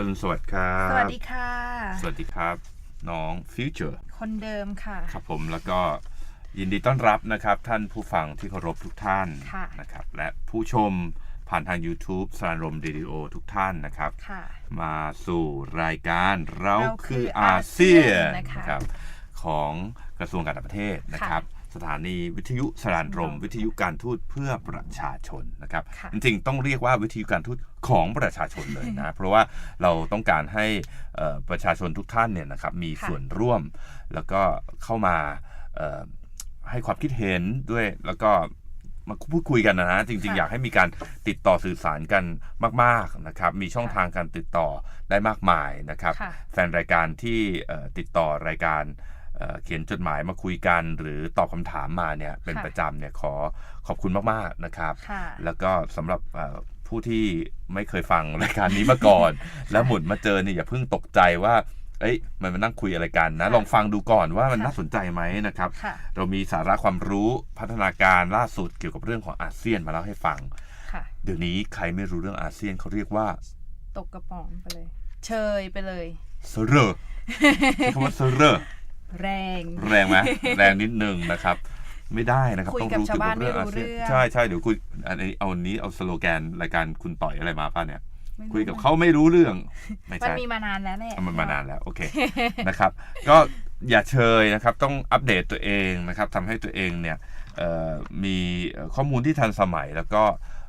อรุณสวัสดิ์ครับ สวัสดีค่ะ สวัสดีครับ น้องฟิวเจอร์ คนเดิมค่ะ ครับผมแล้วก็ยินดีต้อนรับนะครับ ท่านผู้ฟังที่เคารพทุกท่านค่ะ นะครับ และผู้ชมผ่านทาง YouTube สารรมเรดิโอทุกท่านนะครับ ค่ะ มาสู่รายการเราเราคืคือออาอาเซีเซียยนนนะคะ นะครับของกระทรวงการต่างประเทศนะครับ สถานีวิทยุสารรมค่ะวิทยุการทูตเพื่อประชาชนนะครับค่ะจริงๆ ต้องเรียกว่าวิทยุการทูตของประชาชนเลยนะ เพราะว่าเราต้องการให้เอ่อประชาชนทุกท่านเนี่ยนะครับมีค่ะส่วนร่วม แล้วก็เข้ามาเอ่อให้ความคิดเห็นด้วยแล้วก็มาพูดคุยกันนะฮะจริงๆค่ะอยากให้มีการติดต่อสื่อสารกันมาก ๆนะครับ มีช่องค่ะทางการติดต่อได้มากมายนะครับค่ะแฟนรายการที่เอ่อติดต่อรายการ เอ่อเขียนจดหมายมาคุยกัน หรือตอบคำถามมาเนี่ยเป็นค่ะประจำเนี่ยขอขอบคุณมาก ๆ นะครับค่ะแล้วก็สำหรับเอ่อผู้ที่ไม่เคยฟังรายการนี้มาก่อน แล้วหมุนมาเจอเนี่ยอย่าเพิ่งตกใจว่าเอ้ยมันมานั่งคุยอะไรกันนะค่ะลองฟังดูก่อนว่ามันค่ะน่าสนใจไหมนะครับค่ะเรามีสาระความรู้พัฒนาการล่าสุดเกี่ยวกับเรื่องของอาเซียนมาเล่าให้ฟังค่ะเดี๋ยวนี้ใครไม่รู้เรื่องอาเซียนเขาเรียกว่า ตกกระป๋องไปเลย เชยไปเลยเซเรอร์คำว่าเซเรอร์ แรง แรงไหมแรงนิดนึงนะครับ ไม่ได้นะครับ คุยต้องกับรู้เกี่ยวกับชาวบ้านเรื่องไม่อารู้เซียนเรื่อง ใช่ใช่เดี๋ยวคุยอันนี้เอาอันนี้เอาสโลแกนรายการคุณต่อยอะไรมาป่ะเนี่ย ไม่รู้คุยกับเขาไม่รู้เรื่อง ไม่มันใช่ มีมานานแล้วแหละ มันมานานแล้ว โอเค นะครับ ก็อย่าเชยนะครับ ต้องอัปเดตตัวเองนะครับทำให้ตัวเองเนี่ยเอ่อมีเอ่อข้อมูลที่ทันสมัยแล้วก็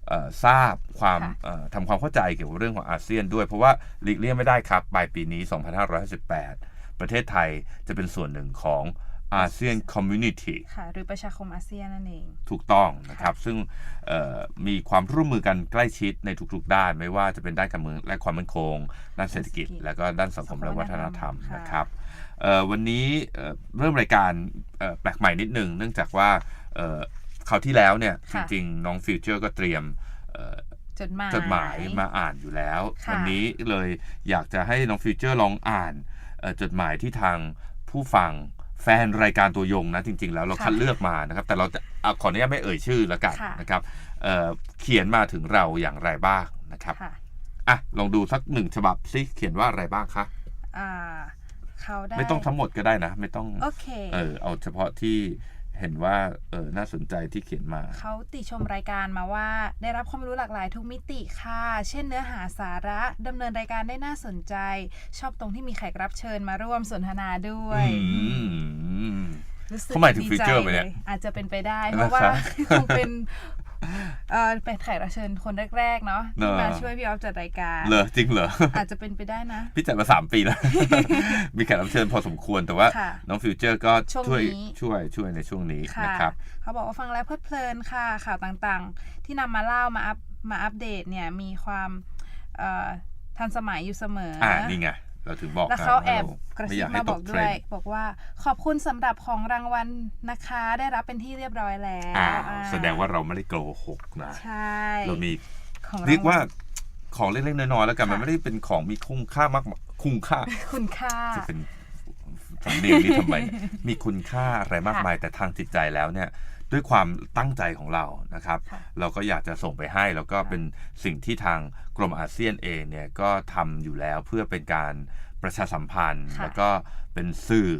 เอ่อทราบความค่ะเอ่อทำความเข้าใจเกี่ยวกับเรื่องของอาเซียนด้วย เพราะว่าหลีกเลี่ยงไม่ได้ครับ ปลายปีนี้ 2558 ประเทศไทยจะเป็นส่วนหนึ่งของอาเซียนคอมมูนิตี้ค่ะหรือประชาคมอาเซียนนั่นเอง ถูกต้องนะครับ ซึ่งเอ่อมีความร่วมมือกันใกล้ชิดในทุกๆ ด้าน ไม่ว่าจะเป็นด้านการเมืองและความมั่นคง ด้านเศรษฐกิจเศรษฐกิจแล้วก็ด้านสังคมและวัฒนธรรมค่ะนะครับเอ่อวันนี้เอ่อเริ่มรายการเอ่อแปลกใหม่นิดนึง เนื่องจากว่าเอ่อคราวที่แล้วเนี่ยจค่ะริงๆ น้องฟิวเจอร์ก็เตรียมเอ่อจดหมายจดหมายมาอ่านอยู่แล้วค่ะวันนี้เลยอยากจะให้น้องฟิวเจอร์ลองอ่านเอ่อ จดหมายที่ทางผู้ฟังแฟนรายการตัวยงนะจริง ๆ แล้วเราค่ะคัดเลือกมานะครับ แต่เราจะเอาขออนุญาตไม่เอ่ยชื่อแล้วกันค่ะนะครับเอ่อเขียนมาถึงเราอย่างไรบ้างนะครับค่ะอะลองดูสักหนึ่งฉบับซิเขียนว่าอะไรบ้างคะอ่าเขาได้ไม่ต้องทั้งหมดก็ได้นะ ไม่ต้องโอเคเออเอาเฉพาะที่ เห็นว่าเออน่าสนใจที่เขียนมา เขาติชมรายการมาว่า ได้รับความรู้หลากหลายทุกมิติค่ะ เช่นเนื้อหาสาระดำเนินรายการได้น่าสนใจ ชอบตรงที่มีแขกรับเชิญมาร่วมสนทนาด้วยอืมรู้สึกเขาหมายถึงดีฟีใจเจอร์ไหมเนี่ยลอาจจะเป็นไปได้ เพนะครับราะว่าคงเป็น เออเป็นแขกรับเชิญคนแรกๆเนาะที่เนอะมาช่วยพี่ออฟจัดรายการเหรอจริงเหรออาจจะเป็นไปได้นะ พี่จัดมาสามปีแล้ว มีแขกรับเชิญพอสมควรแต่ว่าค่ะน้องฟิวเจอร์ก็ช่วงช่วยนี้ช่วยช่วยในช่วงนี้ค่ะนะครับเขาบอกว่าฟังแล้วเพลิดเพลินค่ะข่าวต่างๆ ที่นำมาเล่ามาอัพมาอัปเดตเนี่ยมีความเอ่อทันสมัยอยู่เสมอออ่านี่ไง เราถึงบอกแล้วเขานะแอบว่กระไม่ซิอบยากให้มาตบอกกเทด้รวยนด์บอกว่าขอบคุณสำหรับของรางวัลนะคะ ได้รับเป็นที่เรียบร้อยแล้วอ้าวอ่าแสดงว่าเราไม่ได้โกหกนะใช่เรามีของเรียกว่าวัลของเล็กๆน้อยๆแล้วกันค่ะมันไม่ได้เป็นของมีคุณค่ามากคุ้มค่าคุณค่าจะเป็น สำเนียงนี้ทำไม มีคุณค่าอะไรมากมายแต่ทางจิตใจแล้วเนี่ยด้วยความตั้งใจของเรานะครับค่ะเราก็อยากจะส่งไปให้ แล้วก็ค่ะเป็นสิ่งที่ทางกรมอาเซียนเองเนี่ยก็ทำอยู่แล้วเพื่อเป็นการประชาสัมพันธ์ค่ะแล้วก็เป็นสื่อ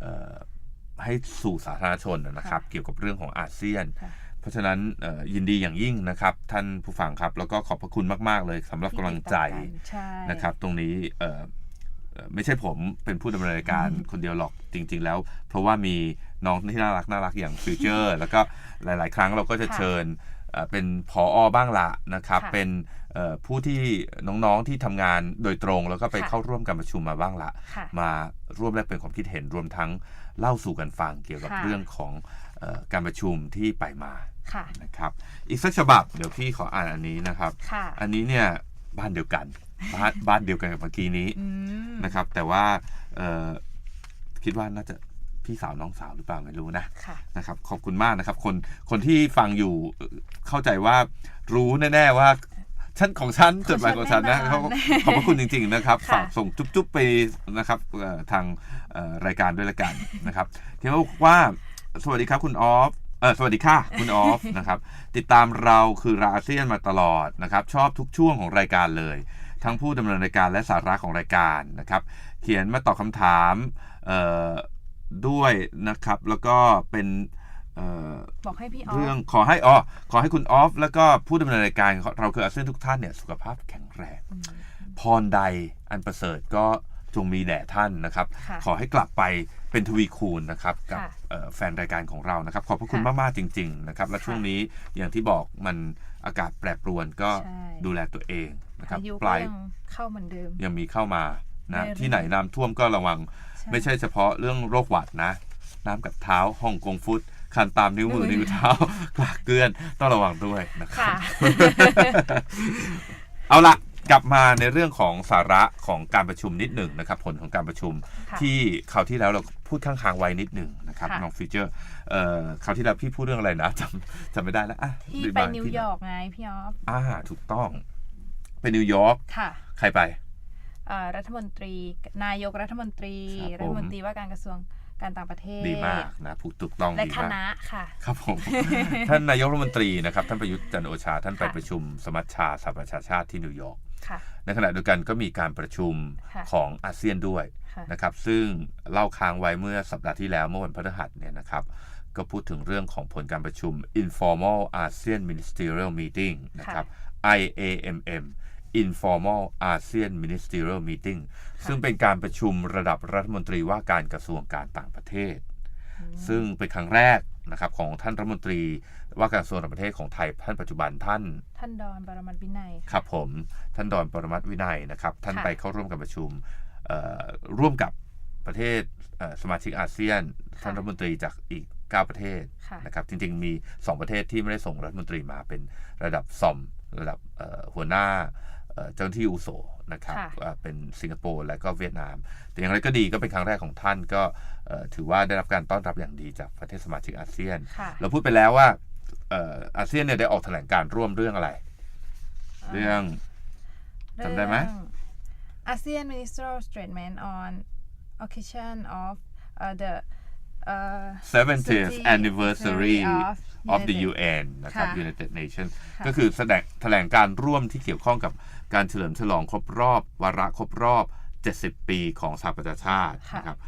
เอ่อให้สู่สาธารณชนนะครับ เกี่ยวกับเรื่องของอาเซียนค่ะเพราะฉะนั้นเอ่อยินดีอย่างยิ่งนะครับ ท่านผู้ฟังครับ แล้วก็ขอบพระคุณมาก ๆ เลยสำหรับกำลังใจที่ติดตามกันใช่นะครับ ตรงนี้เอ่อเอ่อ ไม่ใช่ผมเป็นผู้ดำเนินรายการคนเดียวหรอกจริง ๆ แล้ว เพราะว่ามีน้องที่น่ารักน่ารักอย่างฟิวเจอร์แล้วก็หลาย ๆ ครั้งเราก็จะค่ะเชิญอ่อเป็นผออบ้างละนะครับ ค่ะเป็นเอ่อผู้ที่น้องๆที่ทำงานโดยตรง แล้วก็ไปค่ะ เข้าร่วมการประชุมมาบ้างละ ค่ะ มาร่วมแลกเปลี่ยนความคิดเห็นรวมทั้งเล่าสู่กันฟังเกี่ยวกับค่ะ เรื่องของเออการประชุมที่ไปมาค่ะนะครับ อีกสักฉบับเดี๋ยวพี่ขออ่านอันนี้นะครับ ค่ะ อันนี้เนี่ยบ้านเดียวกัน บ้านบ้านเดียวกันกับเมื่อกี้นี้อืมนะครับ แต่ว่าเอ่อคิดว่าน่าจะพี่สาวน้องสาวหรือเปล่าไม่รู้นะ ค่ะ นะครับขอบคุณมากนะครับ คนคนที่ฟังอยู่เอ่อเข้าใจว่ารู้แน่ ๆ ว่าฉันของฉันจดหมายของฉันนะแน่นอนเขาขอบพระคุณจริง ๆ นะครับค่ะ ฝากส่งจุ๊บๆไปนะครับเอ่อทางเอ่อรายการด้วยละกันนะครับที่เขาบอกว่าสวัสดีครับคุณออฟเออสวัสดีค่ะคุณออฟ นะครับ ติดตามเราคือราอาเซียนมาตลอดนะครับ ชอบทุกช่วงของรายการเลย ทั้งผู้ดำเนินรายการและสาระของรายการนะครับ เขียนมาตอบคำถามเอ่อด้วยนะครับ แล้วก็เป็นเอ่อบอกให้พี่ออฟเรื่องขอให้อ๋อขอให้คุณออฟ แล้วก็ผู้ดำเนินรายการเราคืออาเซียนทุกท่านเนี่ยสุขภาพแข็งแรงอืมพรใดอันประเสริฐก็จงมีแด่ท่านนะครับค่ะขอให้กลับไปเป็นทวีคูณนะครับ กับค่ะเอ่อแฟนรายการของเรานะครับ ขอบพระคุณค่ะมาก ๆ จริง ๆ นะครับ และค่ะช่วงนี้อย่างที่บอกมัน อากาศแปรปรวนก็ใช่ดูแลตัวเองนะครับพายุปก็ลายยังเข้าเหมือนเดิม ยังมีเข้ามานะเรื่อยๆที่ไหนน้ำท่วมก็ระวัง ไม่ใช่เฉพาะเรื่องโรคหวัดนะ น้ำกัดเท้าฮ่องกงฟุตคันตามนิ้วมือนิ้วมือนิ้วเท้ากลากเกลือนต้องระวังด้วยนะครับค่ะเอาละ กลับมาในเรื่องของสาระของการประชุมนิดหนึ่งนะครับ ผลของการประชุมค่ะที่คราวที่แล้วเราพูดข้างๆไว้นิดหนึ่งนะครับค่ะ น้องฟิวเจอร์เอ่อคราวที่แล้วพี่พูดเรื่องอะไรนะจำจำไม่ได้แล้วอะที่รีบไปมานิวที่ยอร์กไงพี่ออฟอ่าถูกต้อง ไปนิวยอร์กค่ะใครไป เอ่อรัฐมนตรี นายกรัฐมนตรี ครับผม รัฐมนตรีว่าการกระทรวง การต่างประเทศ ดีมากนะพูดถูกต้องและดีคมาก ณะค่ะ ครับผม ท่านนายกรัฐมนตรีนะครับ ท่านประยุทธ์จันทร์โอชา ท่านไปค่ะ ประชุมสมัชชาสหประชาชาติที่นิวยอร์กค่ะ ในขณะเดียวกันก็มีการประชุมค่ะ ของอาเซียนด้วยค่ะ นะครับ ซึ่งเล่าค้างไว้เมื่อสัปดาห์ที่แล้วเมื่อวันพฤหัสเนี่ยนะครับ ก็พูดถึงเรื่องของผลการประชุม informal ASEAN Ministerial Meeting นะครับ IAMM informal ASEAN Ministerial Meeting ซึ่งเป็นการประชุมระดับรัฐมนตรีว่าการกระทรวงการต่างประเทศ ซึ่งเป็นครั้งแรกนะครับของท่านรัฐมนตรีว่าการกระทรวงต่างประเทศของไทยท่านปัจจุบันท่าน ท่านดอนปรมัตถ์วินัยครับผมท่านดอนปรมัตถ์วินัยนะครับ ท่านค่ะไปเข้าร่วมการประชุมเอ่อร่วมกับประเทศเอ่อสมาชิกอาเซียน ท่านรัฐมนตรีจากอีก 9 ประเทศค่ะนะครับจริงๆมี 2 ประเทศที่ไม่ได้ส่งรัฐมนตรีมาเป็นระดับซอม ระดับเอ่อหัวหน้า เอ่อเจ้าหน้าที่อุโสนะครับค่ะเอ่อเป็นสิงคโปร์และก็เวียดนาม แต่อย่างไรก็ดีก็เป็นครั้งแรกของท่านก็เอ่อถือว่าได้รับการต้อนรับอย่างดีจากประเทศสมาชิกอาเซียนค่ะเราพูดไปแล้วว่าเอ่ออาเซียนเนี่ยได้ออกแถลงการร่วมเรื่องอะไร เรื่องจำได้ไหมอาเซียน Ministerial Statement on occasion of uh, the uh, 70th 70th anniversary of of the United UN นะครับค่ะ United Nations ค่ะก็คือแสดงแถลงการร่วมที่เกี่ยวข้องกับการเฉลิมฉลองครบรอบ วาระครบรอบ 70 ปีของสหประชาชาติค่ะนะครับ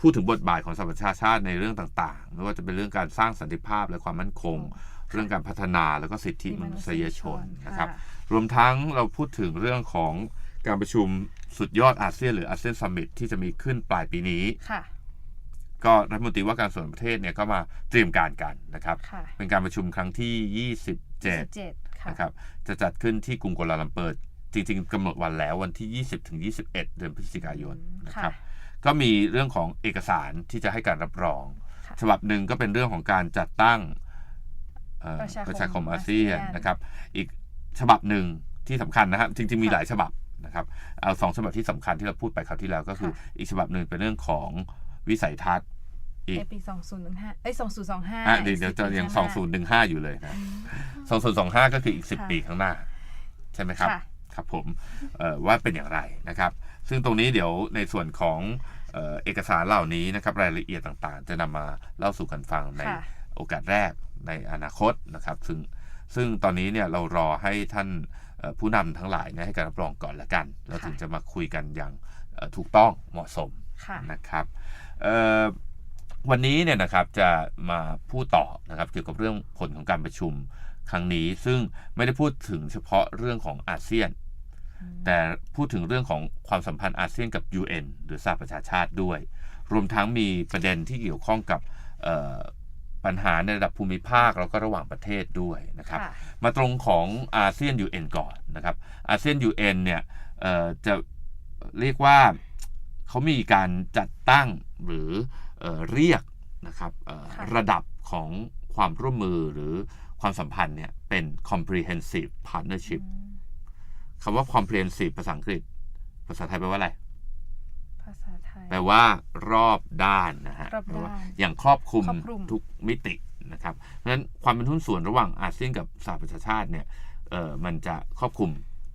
พูดถึงบทบาทของสหประชาชาติในเรื่องต่างๆ ไม่ว่าจะเป็นเรื่องการสร้างสันติภาพและความมั่นคง เรื่องการพัฒนาแล้วก็สิทธิมนุษยชนนะครับ รวมทั้งเราพูดถึงเรื่องของการประชุมสุดยอดอาเซียนหรืออาเซียนซัมมิตที่จะมีขึ้นปลายปีนี้ค่ะ ก็รัฐมนตรีว่าการส่วนประเทศเนี่ยก็มาเตรียมการกันนะครับค่ะเป็นการประชุมครั้งที่ 27 17ค่ะนะครับจะจัดขึ้นที่กรุงกัวลาลัมเปอร์จริงๆกำหนดวันแล้ววันที่ 20ถึง21 เดือนพฤศจิกายนอืมนะครับค่ะก็มีเรื่องของเอกสารที่จะให้การรับรองค่ะฉบับหนึ่งก็เป็นเรื่องของการจัดตั้งเอ่อประชาคมประชาคมอาเซียนอาเซียนนะครับ อีกฉบับหนึ่งที่สำคัญนะครับจริงๆมีค่ะหลายฉบับนะครับเอาสองฉบับที่สำคัญที่เราพูดไปคราวที่แล้วก็คือค่ะอีกฉบับหนึ่งเป็นเรื่องของ วิสัยทัศน์อีกในปี 2015 เอ้ย 2025อะเดี๋ยวเดี๋ยวจะยังสองศูนย์หนึ่งห้าอยู่เลยนะสองศูนย์สองห้าก็คืออีกสิบค่ะปีข้างหน้า ใช่ไหมครับค่ะครับผมเอ่อว่าเป็นอย่างไรนะครับ ซึ่งตรงนี้เดี๋ยวในส่วนของเอ่อเอกสารเหล่านี้นะครับรายละเอียดต่างๆ จะนำมาเล่าสู่กันฟังในค่ะโอกาสแรกในอนาคตนะครับ ซึ่งซึ่งตอนนี้เนี่ยเรารอให้ท่านเอ่อผู้นำทั้งหลายเนี่ยให้การรับรองก่อนละกัน แล้วถึงจะมาคุยกันอย่างเอ่อถูกต้องเหมาะสมค่ะ นะครับเอ่อวันนี้เนี่ยนะครับจะมาพูดต่อนะครับเกี่ยวกับเรื่องผลของการประชุมครั้งนี้ ซึ่งไม่ได้พูดถึงเฉพาะเรื่องของอาเซียน แต่พูดถึงเรื่องของความสัมพันธ์อาเซียนกับ UN หรือสหประชาชาติด้วย รวมทั้งมีประเด็นที่เกี่ยวข้องกับเอ่อปัญหาในระดับภูมิภาคแล้วก็ระหว่างประเทศด้วยนะครับค่ะมาตรงของอาเซียน UN ก่อนนะครับอาเซียน UN เนี่ยเอ่อจะเรียกว่า เขามีการจัดตั้งหรือเออเรียกนะครับเอ่อค่ะระดับของความร่วมมือหรือความสัมพันธ์เนี่ยเป็น comprehensive partnership อืมคำว่า comprehensive ภาษาอังกฤษ ภาษาไทยแปลว่าอะไร ภาษาไทย แปลว่ารอบด้านนะฮะรอบด้านแปลว่าอย่างครอบคลุมครอบคลุมทุกมิตินะครับ เพราะฉะนั้นความเป็นหุ้นส่วนระหว่างอาเซียนกับสหประชาชาติเนี่ยเอ่อมันจะครอบคลุม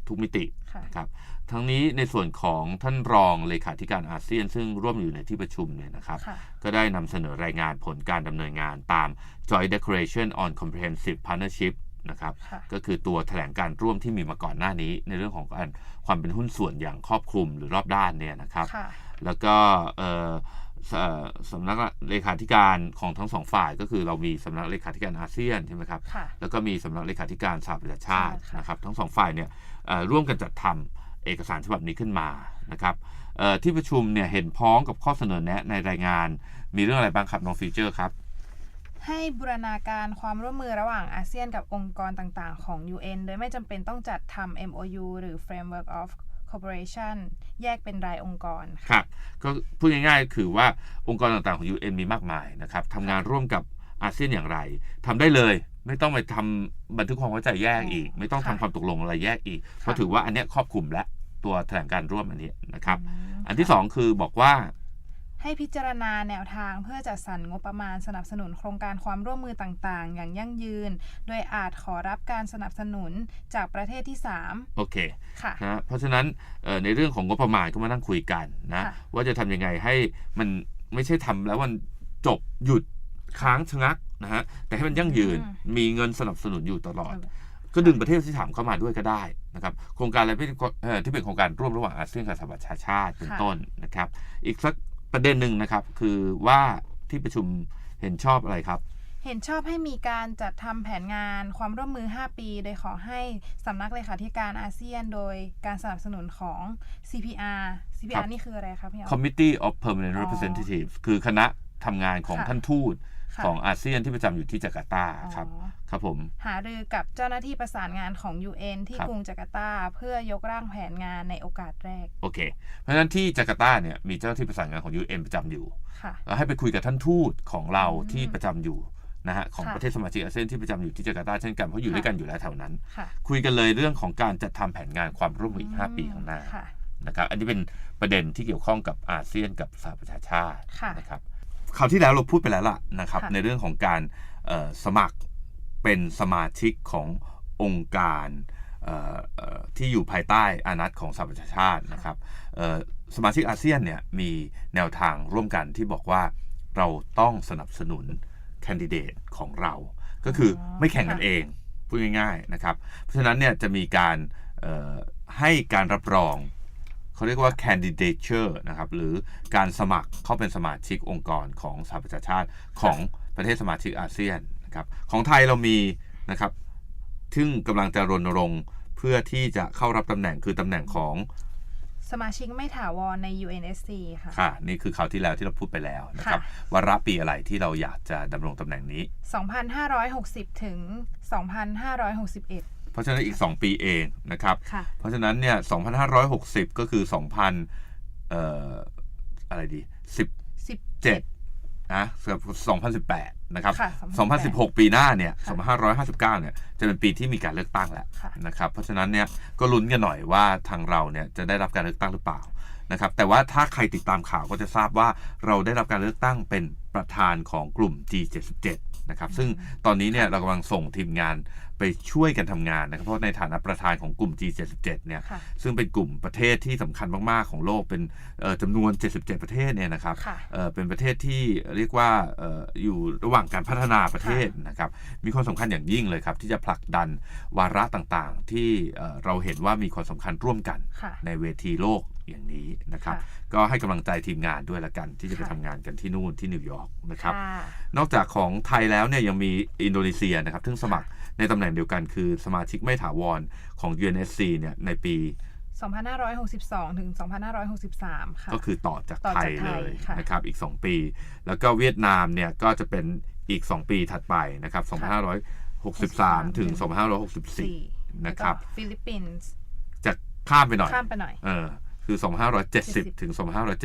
ทุกมิติค่ะนะครับ ทั้งนี้ในส่วนของท่านรองเลขาธิการอาเซียน ซึ่งร่วมอยู่ในที่ประชุมเนี่ยนะครับค่ะก็ได้นำเสนอรายงานผลการดำเนินงานตาม Joint Declaration on Comprehensive Partnership นะครับค่ะก็คือตัวแถลงการร่วมที่มีมาก่อนหน้านี้ ในเรื่องของการความเป็นหุ้นส่วนอย่างครอบคลุมหรือรอบด้านเนี่ยนะครับค่ะแล้วก็เอ่อสเอ่อสำนักเลขาธิการของทั้งสองฝ่ายก็คือเรามีสำนักเลขาธิการอาเซียนใช่ไหมครับค่ะแล้วก็มีสำนักเลขาธิการสหประชาชาติใช่ค่ะนะครับทั้งสองฝ่ายเนี่ยเอ่อร่วมกันจัดทำ เอกสารฉบับนี้ขึ้นมานะครับเอ่อที่ประชุมเนี่ยเห็นพ้องกับข้อเสนอแนะในรายงาน มีเรื่องอะไรบ้างครับน้องฟีเจอร์ครับ ให้บูรณาการความร่วมมือระหว่างอาเซียนกับองค์กรต่างๆ ของ UN โดยไม่จำเป็นต้องจัดทำ MOU หรือ Framework of Cooperation แยกเป็นรายองค์กรคค่ะรับก็พูดง่ายๆก็คือว่าองค์กรต่างๆของ UN มีมากมายนะครับทำงานร่วมกับอาเซียนอย่างไรทำได้เลยไม่ต้องไปทำบันทึกความเข้าใจแยกอีก ไม่ต้องทำค่ะความตกลงอะไรแยกอีกเพราะถือว่าอันเนี้ยครอบคลุมและ ตัวแถลงการร่วมอันนี้นะครับมอันที่สองคือบอกว่า ให้พิจารณาแนวทางเพื่อจัดสรรงบประมาณสนับสนุนโครงการความร่วมมือต่างๆ อย่างยั่งยืน โดยอาจขอรับการสนับสนุนจากประเทศที่โอเค3ค่ะนะเพราะฉะนั้นเอ่อในเรื่องของงบประมาณก็มานั่งคุยกันนะค่ะว่าจะทำยังไงให้มันไม่ใช่ทำแล้วมันจบหยุดค้างชะงักนะฮะแต่ให้มันยั่งยืนมีเงินสนับสนุนอยู่ตลอด ก็ดึงประเทศที่ถามเข้ามาด้วยก็ได้ นะครับโครงการอะไรที่เอ่อที่เป็นโครงการร่วมระหว่างอาเซียนกับสหประชาชาติเป็นค่ะต้นนะครับ อีกสักประเด็นหนึ่งนะครับ คือว่าที่ประชุมเห็นชอบอะไรครับเห็นชอบให้มีการจัดทำแผนงานความร่วมมือ 5 ปี โดยขอให้สำนักเลขาธิการอาเซียน โดยการสนับสนุนของ CPR ครั CPR บนี่คืออะไรครับพี่อ๋อ Committee of Permanent อ๋อ Representatives คือคณะทำงานของค่ะท่านทูตค่ะ ของอาเซียนที่ประจำอยู่ที่จาการ์ตาครับอ๋อครับผมหารือกับเจ้าหน้าที่ประสานงานของ UN ที่ครับกรุงจาการ์ตา เพื่อยกร่างแผนงานในโอกาสแรก โอเค เพราะฉะนั้นที่จาการ์ตาเนี่ยมีเจ้าหน้าที่ประสานงานของ UN ประจำอยู่ค่ะแล้วให้ไปคุยกับท่านทูตของเราอืมที่ประจำอยู่นะฮะของค่ะประเทศสมาชิกอาเซียนที่ประจำอยู่ที่จาการ์ตาเช่นกันเพราะอยู่ค่ะด้วยกันอยู่แล้วแถวนั้นค่ะคุยกันเลยเรื่องของการจัดทำแผนงานความร่วมมืออีก 5 ปีข้างหน้าค่ะนะครับอันนี้เป็นประเด็นที่เกี่ยวข้องกับอาเซียนกับสหประชาชาติค่ะนะครับ คราวที่แล้วเราพูดไปแล้วล่ะนะครับค่ะในเรื่องของการเอ่อสมัครเป็นสมาชิกขององค์การเอ่อเอ่อที่อยู่ภายใต้อานัตของสหประชาชาตินะครับเอ่อสมาชิกอาเซียนเนี่ยมีแนวทางร่วมกันที่บอกว่าเราต้องสนับสนุนแคนดิเดตของเรา ก็คือออไม่แข่งกันค่ะเองพูดง่ายๆนะครับ เพราะฉะนั้นเนี่ยจะมีการเอ่อให้การรับรอง เขาเรียกว่า candidature นะครับหรือการสมัครเข้าเป็นสมาชิกองค์กรของสหประชาชาติของประเทศสมาชิกอาเซียนนะครับของไทยเรามีนะครับซึ่งกำลังจะรณรงค์เพื่อที่จะเข้ารับตำแหน่งคือตำแหน่งของสมาชิกไม่ถาวรใน UNSC ค่ะ ค่ะ นี่คือคราวที่แล้วที่เราพูดไปแล้วนะครับ วาระปีอะไรที่เราอยากจะดำรงตำแหน่งนี้ 2,560 ถึง 2,561เพ ราะฉะนั้นอีก 2 ปีเองนะครับค่ะเพราะฉะนั้นเนี่ย 2,560 ก็คือ 2,000 เอ่อ อะไรดี 17 17นะสำหรับ2018 นะครับค่ะ2016 ปีหน้าเนี่ยค่ะ2559 เนี่ย จะเป็นปีที่มีการเลือกตั้งแล้วค่ะนะครับ เพราะฉะนั้นเนี่ย ก็ลุ้นกันหน่อยว่าทางเราเนี่ยจะได้รับการเลือกตั้งหรือเปล่านะครับ แต่ว่าถ้าใครติดตามข่าวก็จะทราบว่าเราได้รับการเลือกตั้งเป็นประธานของกลุ่ม G77 นะครับ ซึ่งตอนนี้เนี่ยเรากำลังส่งทีมงาน ไปช่วยกันทำงานนะครับ เพราะในฐานะประธานของกลุ่ม G77 เนี่ยค่ะซึ่งเป็นกลุ่มประเทศที่สำคัญมาก ๆ ของโลกเป็นเอ่อจำนวน 77 ประเทศเนี่ยนะครับค่ะเอ่อเป็นประเทศที่เรียกว่าเอ่ออยู่ระหว่างการพัฒนาประเทศนะครับมีความสำคัญอย่างยิ่งเลยครับ ที่จะผลักดันวาระต่างๆ ที่เอ่อเราเห็นว่ามีความสำคัญร่วมกันค่ะในเวทีโลกอย่างนี้นะครับค่ะก็ให้กำลังใจทีมงานด้วยละกัน ที่จะไปค่ะทำงานกันที่นู่นที่นิวยอร์กนะครับค่ะนอกจากของไทยแล้วเนี่ยยังมีอินโดนีเซียนะครับ ซึ่งสมัคร ในตำแหน่งเดียวกันคือสมาชิกไม่ถาวรของ UNSC เนี่ยในปี 2562 ถึง 2563 ค่ะ ก็คือต่อจากต่อไทจากยไทเลยยค่ะนะครับ อีก 2 ปี แล้วก็เวียดนามเนี่ยก็จะเป็นอีก 2 ปีถัดไปนะครับ 2563 ถึง 2564แล้วนะคก็รับ ฟิลิปปินส์จะข้ามไปหน่อยข้ามไปหน่อย เออ คือ 2570 ถึง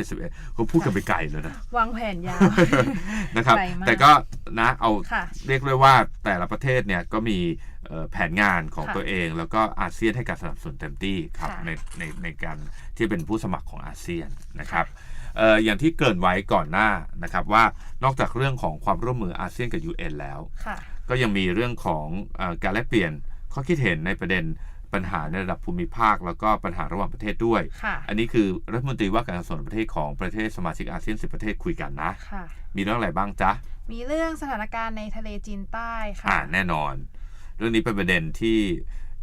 2571เขาพูดกันไปไกลเลยนะ วางแผนยาว นะครับ ไกลมากแต่ก็นะเอาค่ะเรียกได้ว่าแต่ละประเทศเนี่ยก็มีเอ่อแผนงานของค่ะตัวเอง แล้วก็อาเซียนให้การสนับสนุนเต็มที่ครับค่ะในในในการที่เป็นผู้สมัครของอาเซียนนะครับเอ่ออย่างที่เกรินไว้ก่อนหน้านะครับว่านอกจากเรื่องของความร่วมมืออาเซียนกับ UN แล้ว ค่ะ ก็ยังมีเรื่องของเออการแลกเปลี่ยนข้อคิดเห็นในประเด็น ปัญหาในระดับภูมิภาค แล้วก็ปัญหาระหว่างประเทศด้วยค่ะอันนี้คือรัฐมนตรีว่าการกระทรวงต่างประเทศของประเทศสมาชิกอาเซียน10 ประเทศคุยกันนะค่ะมีเรื่องอะไรบ้างจ๊ะ มีเรื่องสถานการณ์ในทะเลจีนใต้ค่ะอ่าแน่นอน เรื่องนี้เป็นประเด็นที่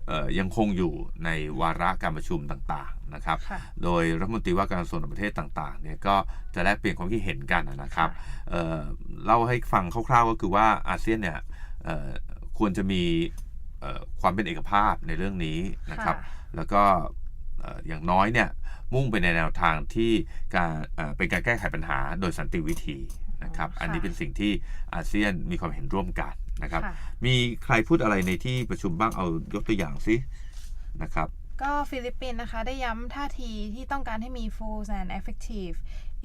เอ่อยังคงอยู่ในวาระการประชุมต่างๆนะครับค่ะโดยรัฐมนตรีว่าการกระทรวงต่างประเทศต่างๆเนี่ยก็จะแลกเปลี่ยนความคิดเห็นกันนะครับค่ะเอ่อเล่าให้ฟังคร่าวๆก็คือว่าอาเซียนเนี่ยเอ่อควรจะมีเอ่อ ความเป็นเอกภาพในเรื่องนี้นะครับค่ะแล้วก็เอ่ออย่างน้อยเนี่ยมุ่งไปในแนวทางที่การเอ่อเป็นการแก้ไขปัญหาโดยสันติวิธีนะครับอ๋อค่ะอันนี้เป็นสิ่งที่อาเซียนมีความเห็นร่วมกันนะครับค่ะมีใครพูดอะไรในที่ประชุมบ้างเอายกตัวอย่างสินะครับ ก็ฟิลิปปินส์นะคะได้ย้ำท่าทีที่ต้องการให้มี full and effective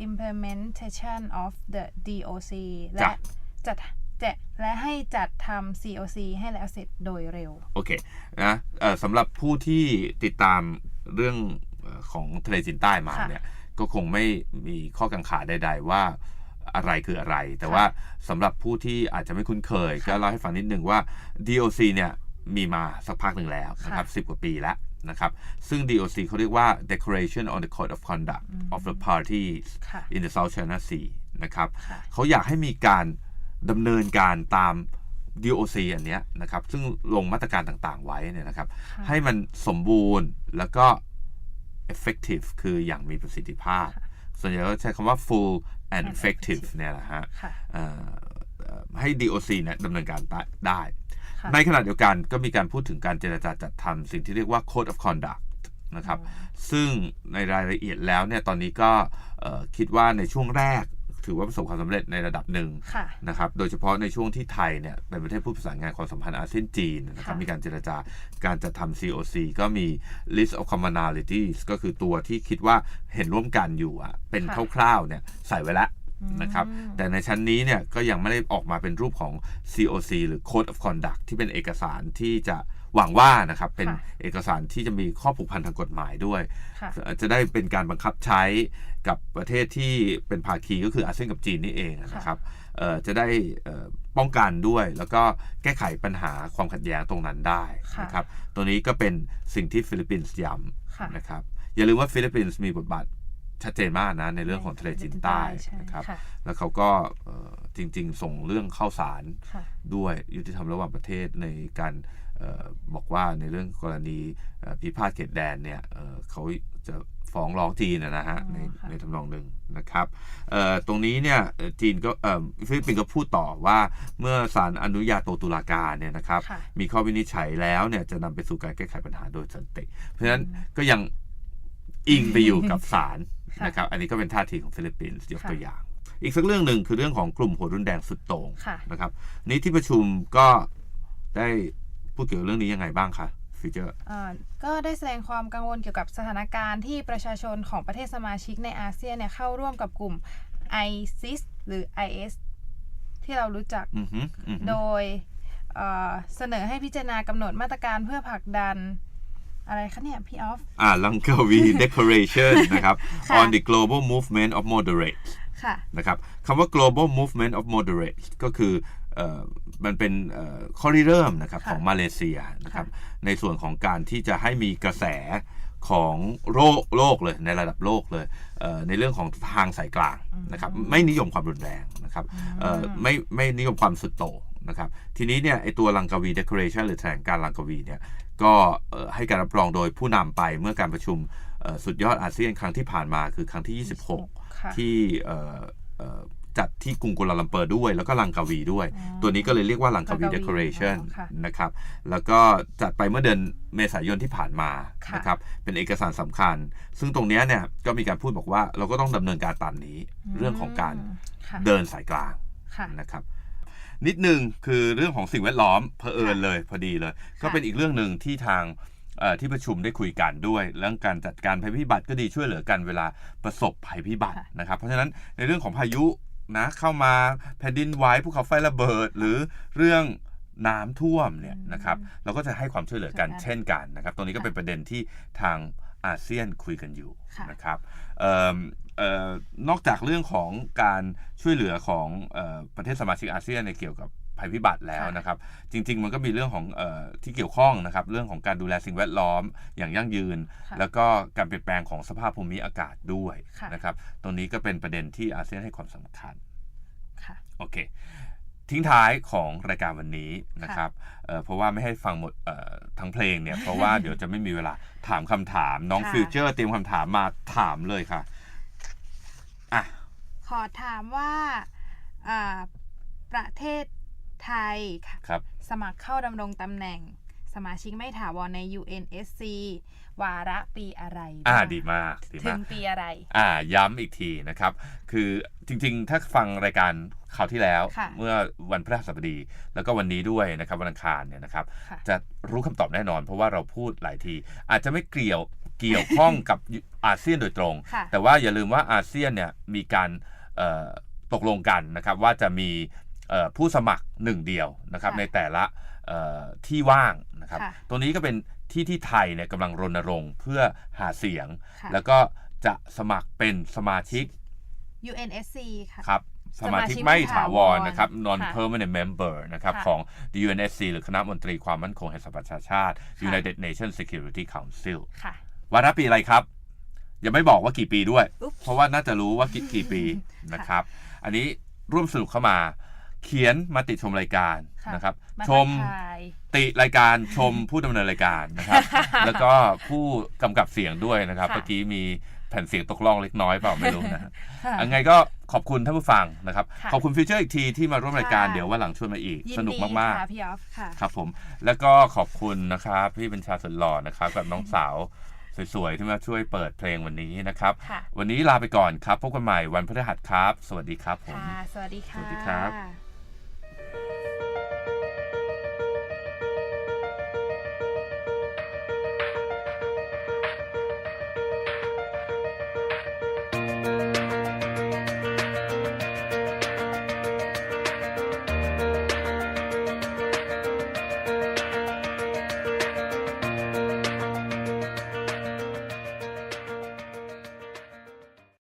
implementation of the DOC และจ้ะจัด จะและให้จัดทำ COC ให้แล้วเสร็จโดยเร็ว โอเคนะเอ่อสำหรับผู้ที่ติดตามเรื่องเอ่อของทะเลจีนใต้มาค่ะเนี่ยก็คงไม่มีข้อกังขาใด ๆ ว่าอะไรคืออะไร แต่ค่ะว่าสำหรับผู้ที่อาจจะไม่คุ้นเคย ก็เล่าให้ฟังนิดนึงว่า DOC เนี่ยมีมาสักพักหนึ่งแล้วนะครับ10กว่าปีแล้วนะครับ ซึ่ง DOC เขาเรียกว่า Declaration on the Code of Conduct of the Parties ค่ะ in the South China Sea นะครับค่ะเขาอยากให้มีการ ดำเนินการตาม DOC อันเนี้ยนะครับ ซึ่งลงมาตรการต่างๆไว้เนี่ยนะครับค่ะให้มันสมบูรณ์แล้วก็ effective คืออย่างมีประสิทธิภาพ ส่วนใหญ่ก็ใช้คำว่า full and and effective effective เนี่ยแหละฮะค่ะเอ่อเอ่อให้ DOC เนี่ยดำเนินการได้ค่ะในขณะเดียวกันก็มีการพูดถึงการเจรจาจัดทำสิ่งที่เรียกว่า Code of Conduct นะครับ ซึ่งในรายละเอียดแล้วเนี่ยตอนนี้ก็เอ่อคิดว่าในช่วงแรก ถือว่าประสบความสำเร็จในระดับหนึ่งค่ะนะครับ โดยเฉพาะในช่วงที่ไทยเนี่ยเป็นประเทศผู้ประสานงานความสัมพันธ์อาเซียนจีนนะครับค่ะมีการเจรจาการจัดทำ COC ก็มี list of commonalities ก็คือตัวที่คิดว่าเห็นร่วมกันอยู่อะเป็นคร่าวๆเนี่ยใส่ไว้แล้วนะครับแต่ในชั้นนี้เนี่ยก็ยังไม่ได้ออกมาเป็นรูปของ COC หรือ Code of Conduct ที่เป็นเอกสารที่จะ หวังว่านะครับเป็นค่ะเอกสารที่จะมีข้อผูกพันทางกฎหมายด้วยค่ะจะได้เป็นการบังคับใช้กับประเทศที่เป็นภาคีก็คืออาเซียนกับจีนนี่เองนะครับเอ่อจะได้เอ่อป้องกันด้วย แล้วก็แก้ไขปัญหาความขัดแย้งตรงนั้นได้ค่ะนะครับตัวนี้ก็เป็นสิ่งที่ฟิลิปปินส์ย้ค่ะำนะครับอย่าลืมว่าฟิลิปปินส์มีบทบาทชัดเจนมากนะในเรื่องของทะเลจีนใต้ใช่นะครับค่ะแล้วเขาก็เอ่อจริง ๆ ส่งเรื่องเข้าสารค่ะด้วยยุติธรรมระหว่างประเทศในการเออ บอกว่าในเรื่องกรณีเอ่อพิพาทเขตแดนเนี่ยเอ่อเขาจะฟ้องร้องจีนนะนะฮะอ๋อในค่ะในทำนองหนึ่งนะครับเอ่อตรงนี้เนี่ยเอ่อจีนก็เอ่อฟิลิปปินส์ก็พูดต่อว่าเมื่อศาลอนุญาโตตุลาการเนี่ยนะครับค่ะมีข้อวินิจฉัยแล้วเนี่ยจะนำไปสู่การแก้ไขปัญหาโดยสันติ เพราะฉะนั้นก็ยังอิงไปอยู่กับศาลค่ะนะครับอันนี้ก็เป็นท่าทีของฟิลิปปินส์ยกค่ะตัวอย่าง อีกสักเรื่องหนึ่งคือเรื่องของกลุ่มหัวรุนแดงสุดโต่งค่ะนะครับนี่ที่ประชุมก็ได้ พูดเกี่ยวกับเรื่องนี้ยังไงบ้างคะฟีเจอร์อ่าก็ได้แสดงความกังวลเกี่ยวกับสถานการณ์ที่ประชาชนของประเทศสมาชิกในอาเซียนเนี่ยเข้าร่วมกับกลุ่ม ISIS หรือ IS ที่เรารู้จักอือฮึอือฮึโดยเอ่อเสนอให้พิจารณากำหนดมาตรการเพื่อผลักดันอะไรคะเนี่ย พี่ออฟ อ่าลังกาวี declaration นะครับค่ะ on the global movement of moderates ค่ะนะครับคำว่า global movement of moderates ก็คือเอ่อ มันเป็นเอ่อข้อริเริ่มนะครับค่ะของมาเลเซียนะครับค่ในส่วนของการที่จะให้มีกระแสของโลกโลกเลยในระดับโลกเลยเอ่อในเรื่องของทางสายกลางนะครับไม่นิยมความรุนแรงนะครับเอ่อไม่ไม่นิยมความสุดโต่งนะครับทีนี้เนี่ยไอตัวลังกาวี declaration หรือแถลงการลังกาวีเนี่ยก็เอ่อให้การรับรองโดยผู้นำไปเมื่อการประชุมเอ่อสุดยอดอาเซียนครั้งที่ผ่านมาคือครั้งที่ 26ค่ะที่เอ่อเอ่อ จัดที่กรุงกัวลาลัมเปอร์ด้วย แล้วก็ลังกาวีด้วยอ๋อตัวนี้ก็เลยเรียกว่าลังกาวีลังกาวีเดคอเรชันอ๋อค่ะนะครับ แล้วก็จัดไปเมื่อเดือนเมษายนที่ผ่านมาค่ะนะครับเป็นเอกสารสำคัญ ซึ่งตรงเนี้ยเนี่ยก็มีการพูดบอกว่าเราก็ต้องดำเนินการตามนี้ เรื่องของการค่ะเดินสายกลางค่ะนะครับนิดนึงคือเรื่องของสิ่งแวดล้อมเผอิญเลยพอดีเลย ก็เป็นอีกเรื่องหนึ่งที่ทางเอ่อที่ประชุมได้คุยกันด้วยเรื่องการจัดการภัยพิบัติก็ดีช่วยเหลือกันเวลาประสบภัยพิบัติค่ะนะครับ เพราะฉะนั้นในเรื่องของพายุ นะเข้ามาแผ่นดินไหวภูเขาไฟระเบิด หรือเรื่องน้ำท่วมเนี่ยนะครับเราก็จะให้ความช่วยเหลือกันช่วยกันเช่นกันนะครับ ตรงนี้ก็เป็นประเด็นที่ทางอาเซียนคุยกันอยู่ค่ะนะครับเอิ่มเอ่อนอกจากเรื่องของการช่วยเหลือของเออประเทศสมาชิกอาเซียนในเกี่ยวกับ ภัยพิบัติแล้วค่ะนะครับ จริง ๆ มันก็มีเรื่องของเออที่เกี่ยวข้องนะครับ เรื่องของการดูแลสิ่งแวดล้อมอย่างยั่งยืนค่ะแล้วก็การเปลี่ยนแปลงของสภาพภูมิอากาศด้วยค่ะนะครับ ตรงนี้ก็เป็นประเด็นที่อาเซียนให้ความสำคัญค่ะโอเค ทิ้งท้ายของรายการวันนี้นะครับเอ่อเพราะว่าไม่ให้ฟังหมดเอ่อทั้งเพลงเนี่ยเพราะว่าเดี๋ยวจะไม่มีเวลาถามคำถามน้องค่ะฟิวเจอร์เตรียมคำถามมาถามเลยค่ะอะขอถามว่าอ่าประเทศ ไทยค่ะครับสมัครเข้าดำรงตำแหน่งสมาชิกไม่ถาวรใน UNSC วาระปีอะไร อ่าบ้งดีมากดีถึมากงปีอะไร อ่าย้ำอีกทีนะครับ คือจริงๆ ถ้าฟังรายการคราวที่แล้วค่ะเมื่อวันพฤหัสบดี แล้วก็วันนี้ด้วยนะครับวันอังคารเนี่ยนะครับค่ะจะรู้คำตอบแน่นอน เพราะว่าเราพูดหลายที อาจจะไม่เกี่ยวเกี่ยวข้องกับอาเซียนโดยตรงค่ะแต่ว่าอย่าลืมว่าอาเซียนเนี่ยมีการเอ่อตกลงกันนะครับว่าจะมีเอ่อ ผู้สมัครหนึ่งเดียวนะครับค่ะในแต่ละเอ่อที่ว่างนะครับค่ะตรงนี้ก็เป็นที่ที่ไทยเนี่ยกำลังรณรงค์เพื่อหาเสียงค่ะแล้วก็จะสมัครเป็นสมาชิก UNSC ค่ะครับสสมามาชิชิกกไม่ไม่ถาถาววรรนะครับ non ค่ะ permanent member นะครับค่ะของ the UNSC หรือคณะมนตรีความมั่นคงแห่งสหประชาชาติค่ะ United Nations Security Council ค่ะวาระปีอะไรครับ ยังไม่บอกว่ากี่ปีด้วยอุ๊บเพราะว่าน่าจะรู้ว่ากี่กี่ปีนะครับ อันนี้ร่วมสนุกเข้ามา เขียนมาติชมรายการค่ะนะครับมาชมทักทายติรายการชมผู้ดำเนินรายการนะครับ แล้วก็ผู้กำกับเสียงด้วยนะครับค่ะเมื่อกี้มีแผ่นเสียงตกล่องเล็กน้อยเปล่าไม่รู้นะฮะค่ะยังไงก็ขอบคุณท่านผู้ฟังนะครับค่ะขอบคุณฟิวเจอร์อีกทีที่มาร่วมรายการค่ะเดี๋ยววันหลังชวนมาอีกยิสนุกดีมากค่ะพี่ออฟค่ะๆครับผม แล้วก็ขอบคุณนะครับพี่บัญชาสุดหล่อนะครับกับน้องสาวสวยๆ ที่มาช่วยเปิดเพลงวันนี้นะครับค่ะวันนี้ลาไปก่อนครับ พบกันใหม่วันพฤหัสครับ สวัสดีครับผมค่ะสวัสดีค่ะสวัสดีครับ